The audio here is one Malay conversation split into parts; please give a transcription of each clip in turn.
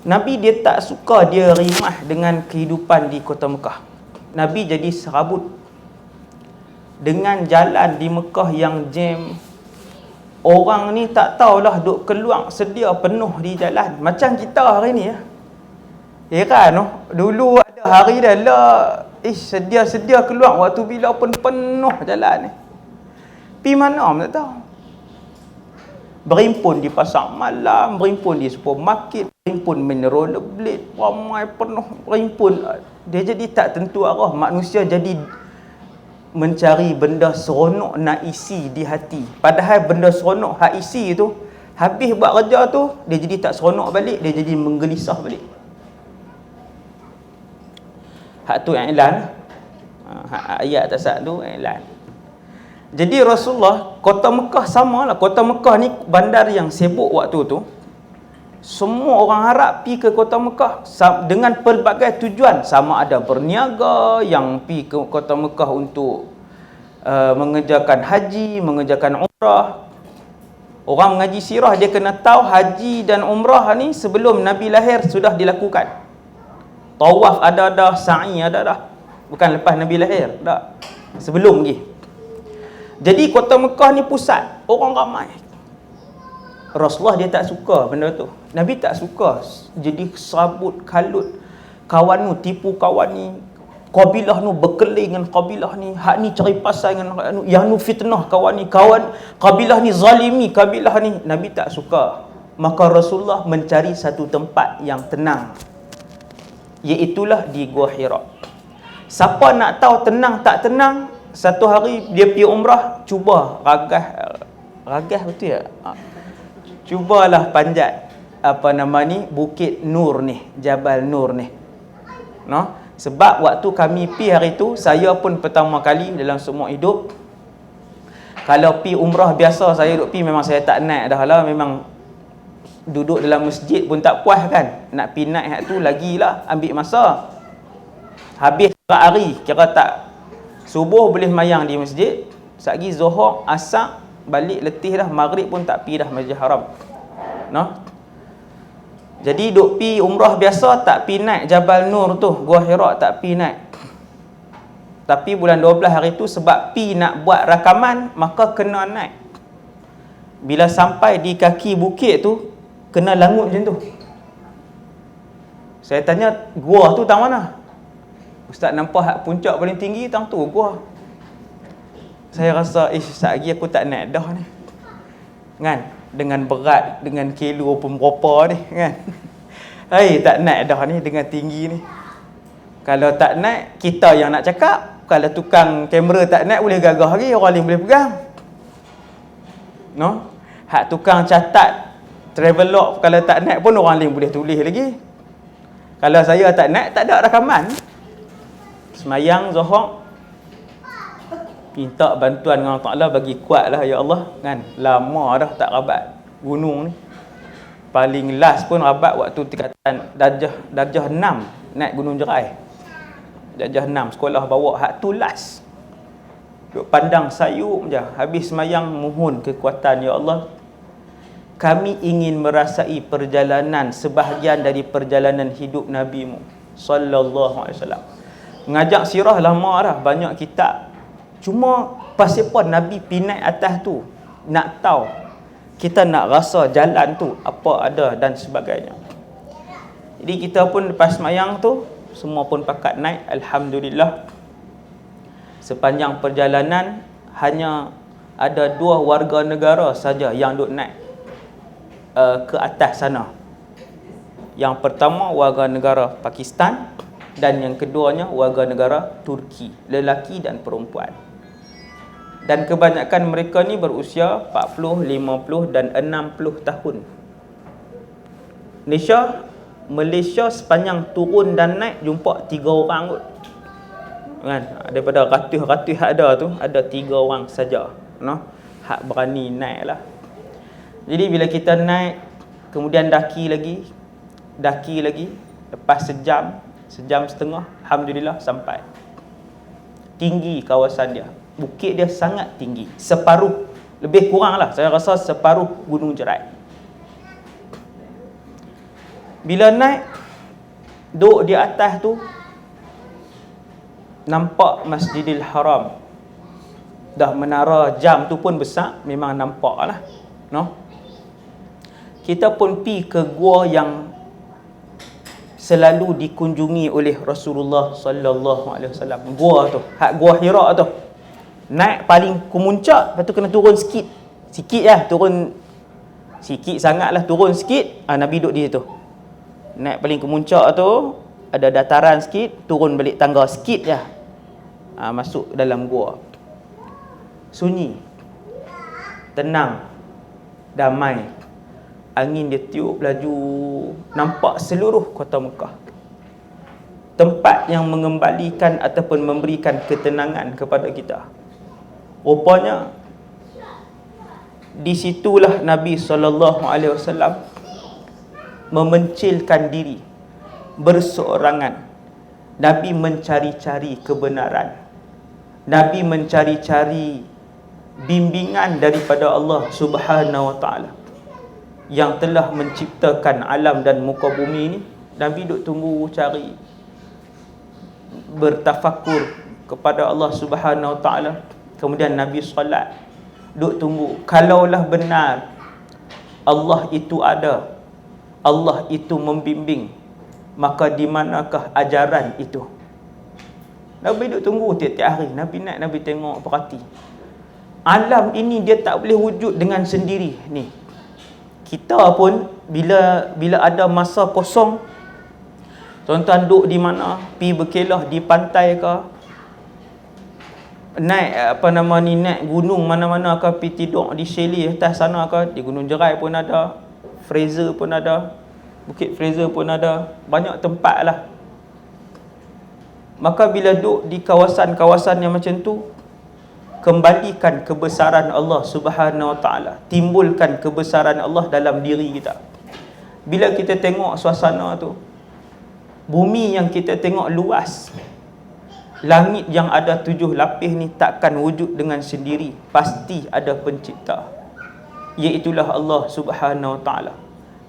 Nabi dia tak suka dia rimah dengan kehidupan di kota Mekah. Nabi jadi serabut dengan jalan di Mekah yang jam. Orang ni tak tahulah duk keluar sedia penuh di jalan. Macam kita hari ni ya. Heran oh. Dulu ada hari dah lah. Ish sedia-sedia keluar waktu bila pun penuh jalan ni. Pi mana tak tahu. Berimpun di pasar malam, berimpun di supermarket, berimpun main rollerblade, ramai penuh berimpun. Dia jadi tak tentu arah. Manusia jadi mencari benda seronok nak isi di hati. Padahal benda seronok hak isi tu, habis buat kerja tu, dia jadi tak seronok balik, dia jadi menggelisah balik. Hak tu iklan. Ha, hak ayat atas tu iklan. Jadi Rasulullah, kota Mekah samalah. Kota Mekah ni bandar yang sibuk waktu tu. Semua orang harap pi ke kota Mekah dengan pelbagai tujuan. Sama ada berniaga yang pi ke kota Mekah untuk uh, mengerjakan haji, mengerjakan umrah. Orang mengaji sirah dia kena tahu haji dan umrah ni sebelum Nabi lahir sudah dilakukan. Tawaf ada dah, sa'i ada dah. Bukan lepas Nabi lahir, tak. Sebelum lagi. Jadi kota Mekah ni pusat orang ramai. Rasulullah dia tak suka benda tu. Nabi tak suka jadi sabut kalut. Kawan nu tipu kawan ni. Kabilah nu berkeling dengan kabilah ni. Hak ni cari pasal dengan nu. Yang nu fitnah kawan ni. Kawan kabilah ni zalimi kabilah ni. Nabi tak suka. Maka Rasulullah mencari satu tempat yang tenang. Iaitulah di Gua Hira. Siapa nak tahu tenang tak tenang satu hari dia pergi umrah cuba ragah ragah betul ya ha. Cubalah panjat apa nama ni bukit nur ni jabal nur ni. No? Sebab waktu kami pi hari tu saya pun pertama kali dalam semua hidup. Kalau pi umrah biasa saya duk pi memang saya tak naik dah lah. Memang duduk dalam masjid pun tak puas kan. Nak pi naik tu lagilah ambil masa. Habis hari kira tak. Subuh boleh mayang di masjid. Sagi zuhur, asar, balik letih dah. Maghrib pun tak pi dah masjid haram. No? Jadi duk pi umrah biasa tak pi naik Jabal Nur tu. Gua Hira tak pi naik. Tapi bulan 12 hari tu sebab pi nak buat rakaman, maka kena naik. Bila sampai di kaki bukit tu, kena langut macam tu. Saya tanya, gua tu tang mana? Ustaz nampak hak puncak paling tinggi tang tu gua. Saya rasa ish sat lagi aku tak naik dah ni. Kan? Dengan berat, dengan kilo pun berapa ni kan. Hai tak naik dah ni dengan tinggi ni. Kalau tak naik kita yang nak cakap, kalau tukang kamera tak naik boleh gagah lagi orang lain boleh pegang. No? Hak tukang catat travelog kalau tak naik pun orang lain boleh tulis lagi. Kalau saya tak naik tak ada rakaman semayang zuhur minta bantuan dengan Allah Ta'ala bagi kuat lah ya Allah kan? Lama dah tak rabat gunung ni. Paling last pun rabat waktu tingkatan darjah darjah 6 naik gunung jerai. Darjah 6 sekolah bawa hak tu last. Duk pandang sayup je habis semayang mohon kekuatan ya Allah. Kami ingin merasai perjalanan sebahagian dari perjalanan hidup Nabi mu sallallahu alaihi wasallam. Ngajak sirah lama dah banyak kitab. Cuma pasal Nabi pinai atas tu nak tahu kita nak rasa jalan tu apa ada dan sebagainya. Jadi kita pun lepas mayang tu semua pun pakat naik alhamdulillah. Sepanjang perjalanan hanya ada dua warga negara saja yang duk naik uh, ke atas sana. Yang pertama warga negara Pakistan dan yang keduanya warga negara Turki, lelaki dan perempuan. Dan kebanyakan mereka ni berusia 40, 50 dan 60 tahun. Malaysia Malaysia sepanjang turun dan naik jumpa tiga orang kot. Kan? Daripada ratus-ratus ada tu, ada tiga orang saja. No? Hak berani naik lah. Jadi bila kita naik, kemudian daki lagi, daki lagi, lepas sejam, Sejam setengah Alhamdulillah sampai Tinggi kawasan dia Bukit dia sangat tinggi. Separuh Lebih kurang lah Saya rasa separuh Gunung Jerai. Bila naik duduk di atas tu nampak Masjidil Haram. Dah menara jam tu pun besar memang nampak lah no? kita pun pi ke gua yang selalu dikunjungi oleh Rasulullah sallallahu alaihi wasallam. Gua tu hak gua Hira tu naik paling kemuncak lepas tu kena turun sikit. Sikit lah turun sikit sangat lah turun sikit. Ah, Nabi duduk di situ. Naik paling kemuncak tu ada dataran sikit turun balik tangga sikit je ha, masuk dalam gua. Sunyi. Tenang. Damai. Angin dia tiup laju. Nampak seluruh kota Mekah. Tempat yang mengembalikan ataupun memberikan ketenangan kepada kita rupanya di situlah Nabi sallallahu alaihi wasallam memencilkan diri berseorangan. Nabi mencari-cari kebenaran. Nabi mencari-cari bimbingan daripada Allah Subhanahu wa taala yang telah menciptakan alam dan muka bumi ini. Nabi duk tunggu cari bertafakur kepada Allah Subhanahu wa taala kemudian Nabi solat. Duk tunggu. Kalaulah benar Allah itu ada. Allah itu membimbing. Maka di manakah ajaran itu? Nabi duduk tunggu tiap-tiap hari. Nabi naik Nabi tengok perhati alam ini dia tak boleh wujud dengan sendiri. Ni. Kita pun bila bila ada masa kosong tuan-tuan duduk di mana pi berkelah di pantai ke naik apa nama ni naik gunung mana-mana ke pi tidur di chalet atas sana ke di gunung jerai pun ada Fraser pun ada Bukit Fraser pun ada banyak tempat lah. Maka bila duduk di kawasan-kawasan yang macam tu kembalikan kebesaran Allah Subhanahu Wa Taala timbulkan kebesaran Allah dalam diri kita. Bila kita tengok suasana tu bumi yang kita tengok luas langit yang ada tujuh lapis ni takkan wujud dengan sendiri. Pasti ada pencipta. Iaitulah Allah Subhanahu Wa Taala.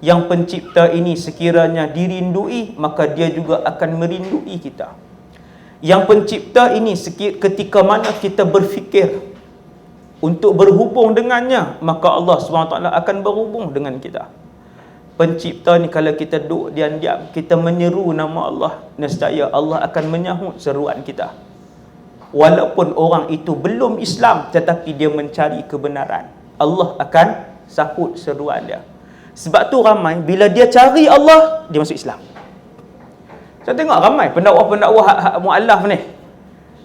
Yang pencipta ini sekiranya dirindui maka dia juga akan merindui kita. Yang pencipta ini ketika mana kita berfikir untuk berhubung dengannya maka Allah SWT akan berhubung dengan kita pencipta ni kalau kita duduk diam-diam kita menyeru nama Allah nescaya Allah akan menyahut seruan kita walaupun orang itu belum Islam tetapi dia mencari kebenaran Allah akan sahut seruan dia sebab tu ramai bila dia cari Allah dia masuk Islam saya tengok ramai pendakwah-pendakwah hak-hak mu'alaf ni.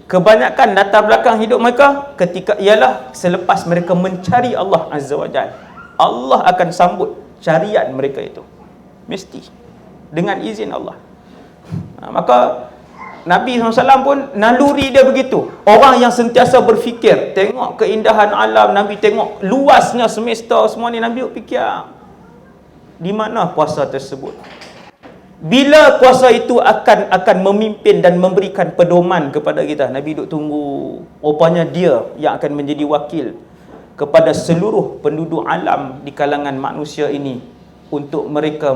Kebanyakan latar belakang hidup mereka ketika ialah selepas mereka mencari Allah Azza wa Jal. Allah akan sambut carian mereka itu. Mesti. Dengan izin Allah. Ha, maka Nabi SAW pun naluri dia begitu. Orang yang sentiasa berfikir. Tengok keindahan alam. Nabi tengok luasnya semesta semua ni. Nabi fikir. Di mana puasa tersebut? bila kuasa itu akan akan memimpin dan memberikan pedoman kepada kita nabi duk tunggu rupanya dia yang akan menjadi wakil kepada seluruh penduduk alam di kalangan manusia ini untuk mereka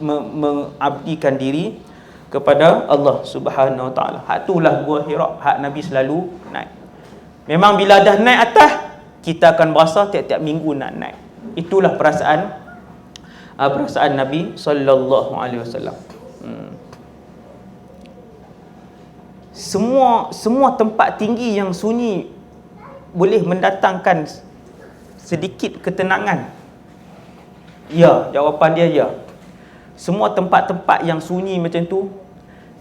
mengabdikan diri kepada Allah Subhanahu Wa Taala. Hak itulah gua Hira, hak Nabi selalu naik. Memang bila dah naik atas, kita akan berasa tiap-tiap minggu nak naik. Itulah perasaan uh, perasaan Nabi sallallahu alaihi wasallam. Hmm. Semua semua tempat tinggi yang sunyi boleh mendatangkan sedikit ketenangan. Ya, jawapan dia ya. Semua tempat-tempat yang sunyi macam tu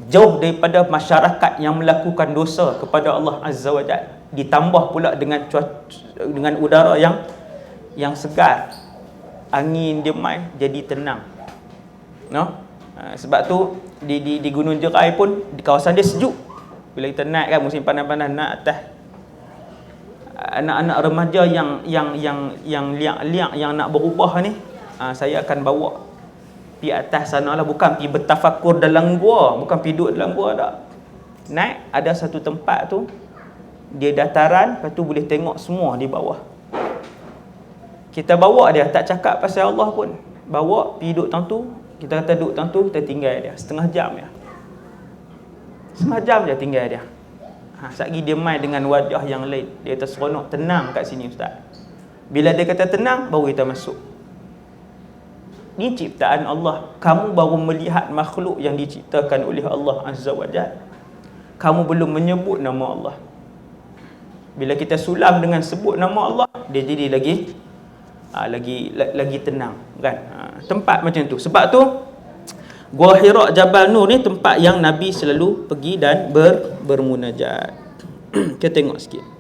jauh daripada masyarakat yang melakukan dosa kepada Allah Azza wa Jalla. Ditambah pula dengan cuaca, dengan udara yang yang segar. Angin dia main jadi tenang. No? Ha, sebab tu di di di gunung jerai pun di kawasan dia sejuk. Bila kita naik kan musim panas-panas nak atas anak-anak remaja yang yang yang yang liak-liak yang nak berubah ni ha, saya akan bawa pi atas sana lah bukan pi bertafakur dalam gua bukan pi duduk dalam gua tak naik ada satu tempat tu dia dataran lepas tu boleh tengok semua di bawah kita bawa dia tak cakap pasal Allah pun bawa pergi duduk tang tu Kita kata duduk tang tu, kita tinggal dia. Setengah jam ya. Setengah jam je tinggal dia. Ha, lagi dia main dengan wajah yang lain. Dia kata seronok, tenang kat sini Ustaz. Bila dia kata tenang, baru kita masuk. Ini ciptaan Allah. Kamu baru melihat makhluk yang diciptakan oleh Allah Azza wa Jal. Kamu belum menyebut nama Allah. Bila kita sulam dengan sebut nama Allah, dia jadi lagi ha, lagi lagi tenang kan. Ha, tempat macam tu. Sebab tu Gua Hira Jabal Nur ni tempat yang Nabi selalu pergi dan ber, bermunajat. kita tengok sikit.